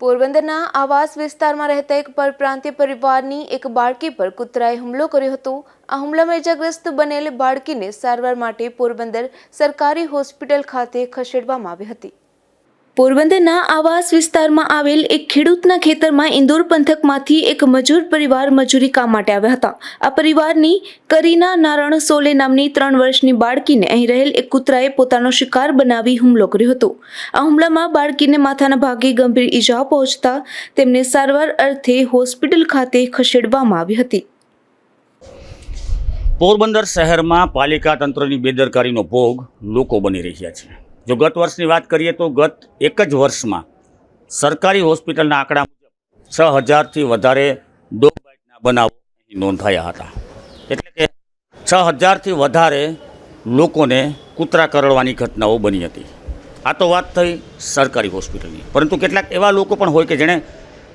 પોરબંદરના આવાસ વિસ્તારમાં રહેતા એક પરપ્રાંતીય પરિવારની એક બાળકી પર કૂતરાએ હુમલો કર્યો હતો. આ હુમલામાં ઇજાગ્રસ્ત બનેલ બાળકીને સારવાર માટે પોરબંદર સરકારી હોસ્પિટલ ખાતે ખસેડવામાં આવી હતી. પોરબંદરના આવાસ વિસ્તારમાં આવેલ એક ખેડૂતના ખેતરમાં ઇન્દોર પંથકમાંથી એક મજૂર પરિવાર મજૂરી કામ માટે આવ્યા હતા. આ પરિવારની કરીના નારણ સોલે નામની ત્રણ વર્ષની બાળકીને અહીં રહેલ એક કૂતરાએ પોતાનો શિકાર બનાવી હુમલો કર્યો હતો. આ હુમલામાં બાળકીને માથાના ભાગે ગંભીર ઈજા પહોંચતા તેમને સારવાર અર્થે હોસ્પિટલ ખાતે ખસેડવામાં આવી હતી. પોરબંદર શહેરમાં પાલિકા તંત્રની બેદરકારીનો ભોગ લોકો બની રહ્યા છે. જો ગત વર્ષની વાત કરીએ તો ગત એક જ વર્ષમાં સરકારી હોસ્પિટલના આંકડા મુજબ છ હજારથી વધારે ડોગ બાઇટના બનાવો નોંધાયા હતા. એટલે કે છ હજારથી વધારે લોકોને કૂતરા કરડવાની ઘટનાઓ બની હતી. આ તો વાત થઈ સરકારી હોસ્પિટલની. પરંતુ કેટલાક એવા લોકો પણ હોય કે જેણે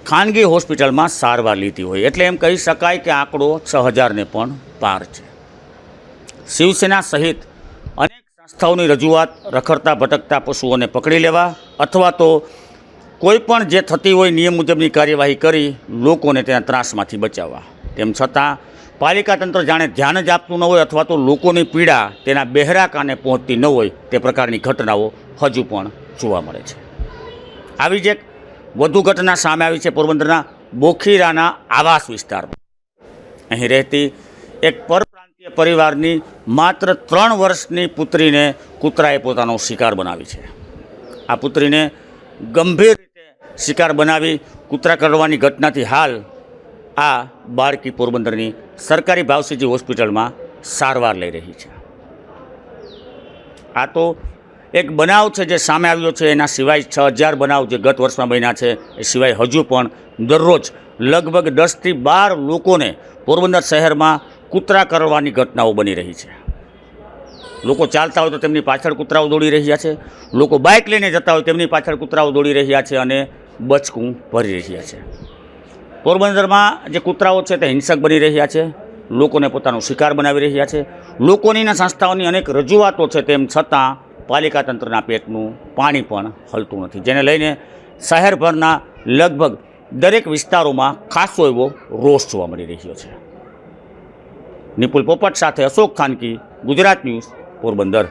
ખાનગી હોસ્પિટલમાં સારવાર લીધી હોય. એટલે એમ કહી શકાય કે આંકડો છ હજારને પણ પાર છે. શિવસેના સહિત સંસ્થાઓની રજૂઆત રખડતા ભટકતા પશુઓને પકડી લેવા અથવા તો કોઈ પણ જે થતી હોય નિયમ મુજબની કાર્યવાહી કરી લોકોને તેના ત્રાસમાંથી બચાવવા. તેમ છતાં, પાલિકા તંત્ર જાણે ધ્યાન જ આપતું ન હોય અથવા તો લોકોની પીડા તેના બહેરા કાને પહોંચતી ન હોય તે પ્રકારની ઘટનાઓ હજુ પણ જોવા મળે છે. આવી જ એક વધુ ઘટના સામે આવી છે પોરબંદરના બોખીરાના આવાસ વિસ્તારમાં. અહીં રહેતી એક પરપ્રાંતીય પરિવારની માત્ર ત્રણ વર્ષની પુત્રીને કૂતરાએ પોતાનો શિકાર બનાવી છે. આ પુત્રીને ગંભીર રીતે શિકાર બનાવી કૂતરા કરવાની ઘટનાથી હાલ આ બાળકી પોરબંદરની સરકારી ભાવસીજી હોસ્પિટલમાં સારવાર લઈ રહી છે. આ તો એક બનાવ છે જે સામે આવ્યો છે, એના સિવાય છ હજાર બનાવ જે ગત વર્ષમાં બન્યા છે, એ સિવાય હજુ પણ દરરોજ લગભગ દસથી બાર લોકોને પોરબંદર શહેરમાં કૂતરા કરવાની ઘટનાઓ બની રહી છે. લોકો ચાલતા હોય તો તેમની પાછળ કૂતરાઓ દોડી રહ્યા છે. લોકો બાઇક લઈને જતા હોય તેમની પાછળ કૂતરાઓ દોડી રહ્યા છે અને બચકું ભરી રહ્યા છે. પોરબંદરમાં જે કૂતરાઓ છે તે હિંસક બની રહ્યા છે. લોકોને પોતાનો શિકાર બનાવી રહ્યા છે. લોકોનીના સંસ્થાઓની અનેક રજૂઆતો છે તેમ છતાં પાલિકા તંત્રના પેટનું પાણી પણ હલતું નથી. જેને લઈને શહેરભરના લગભગ દરેક વિસ્તારોમાં ખાસો એવો રોષ જોવા મળી રહ્યો છે. નિપુલ પોપટ સાથે અશોક ખાનકી ગુજરાત ન્યૂઝ પોરબંદર.